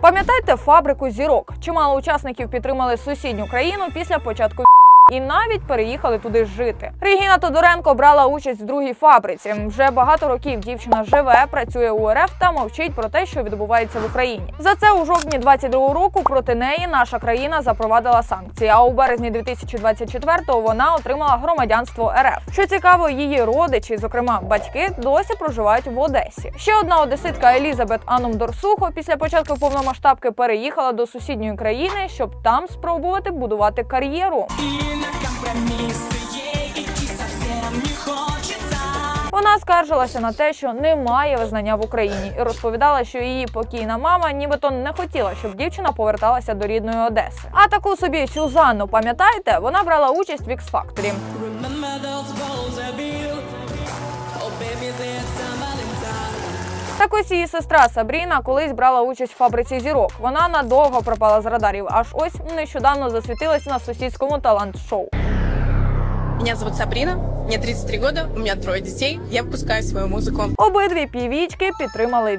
Пам'ятаєте фабрику зірок? Чимало учасників підтримали сусідню країну після початку і навіть переїхали туди жити. Регіна Тодоренко брала участь в другій фабриці. Вже багато років дівчина живе, працює у РФ та мовчить про те, що відбувається в Україні. За це у жовтні 22 року проти неї наша країна запровадила санкції. А у березні 2024-го вона отримала громадянство РФ. Що цікаво, її родичі, зокрема батьки, досі проживають в Одесі. Ще одна одеситка Елізабет Анум Дорсухо після початку повномасштабки переїхала до сусідньої країни, щоб там спробувати будувати кар'єру. Вона скаржилася на те, що немає визнання в Україні, і розповідала, що її покійна мама нібито не хотіла, щоб дівчина поверталася до рідної Одеси. А таку собі Сюзанну, пам'ятаєте, вона брала участь в X-Factor. Так ось її сестра Сабріна колись брала участь в фабриці зірок. Вона надовго пропала з радарів, аж ось нещодавно засвітилася на сусідському талант-шоу. Меня зовут Сабрина, мне 33 года, у меня трое детей, я выпускаю свою музыку. Обидві півічки підтримали